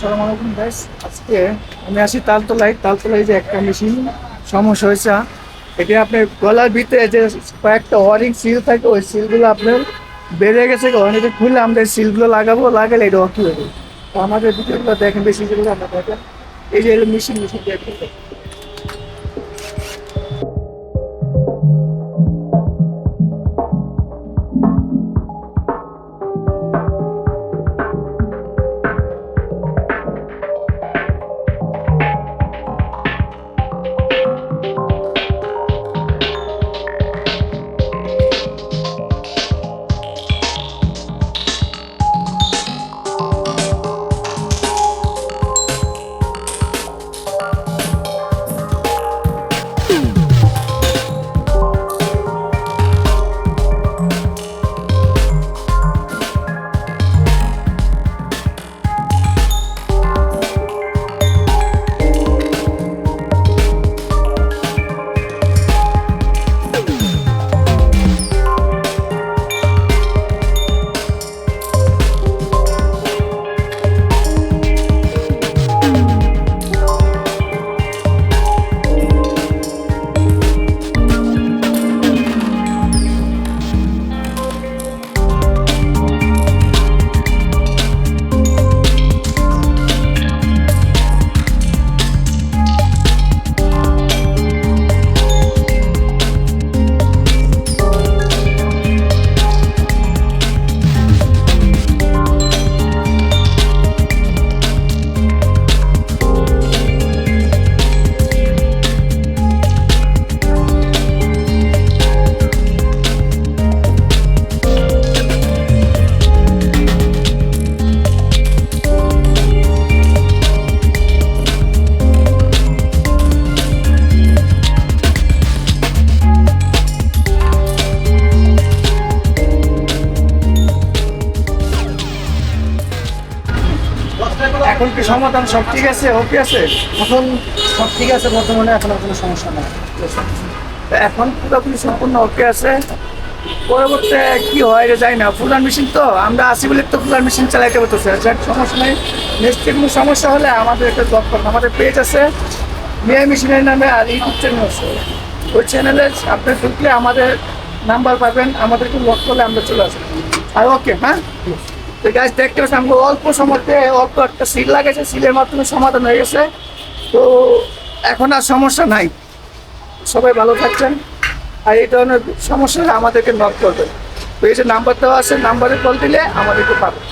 আসসালামু আলাইকুম গাইস আজকে আমি আসি তালতলায়। তালতলায় যে একটা মেশিন সমস্যা হয়েছে। এটা আপনার গলার ভিতরে যে কয়েকটা ওয়ারিং সিল থাকে, ওই সিলগুলো আপনার বেড়ে গেছে অনেকে খুলে আমরা সিলগুলো লাগাবো, লাগালে এটা অকি হবে। তো আমাদের ভিতরগুলো দেখেন, বেশি যেগুলো আমরা দেখেন। এই যে মেশিন মেশিন দেখেন। এখন কি সমাধান সব ঠিক আছে? ওকে আছে? এখন সব ঠিক আছে বর্তমানে? এখন কোনো সমস্যা নেই। এখন পুরোপুরি সম্পূর্ণ ওকে আছে। পরবর্তী কি হয় এটা জানি না। ফুলার মেশিন তো আমরা আসি বলে তো ফুলার মেশিন চালাইতে পারতেছি যাক, সমস্যা নেই। নেক্সট কোনো সমস্যা হলে আমাদের একটা জব করুন আমাদের পেজ আছে। মেয়ে মেশিনের নামে আর ইউটিউব চ্যানেল আছে। ওই চ্যানেলে আপনি ঢুকলে আমাদের নাম্বার পাবেন। আমাদেরকে লক করলে আমরা চলে আসব। আর ওকে হ্যাঁ? তো গাছ দেখতে পাচ্ছি আমাকে অল্প সময়তে, অল্প একটা সিল লাগেছে সিলের মাধ্যমে সমাধান হয়ে গেছে। তো এখন আর সমস্যা নাই। সবাই ভালো থাকছেন আর এই ধরনের সমস্যা আমাদেরকে নক করবেন। তো এই যে নাম্বার দেওয়া আছে নাম্বারে কল দিলে আমাদেরকে পাবেন।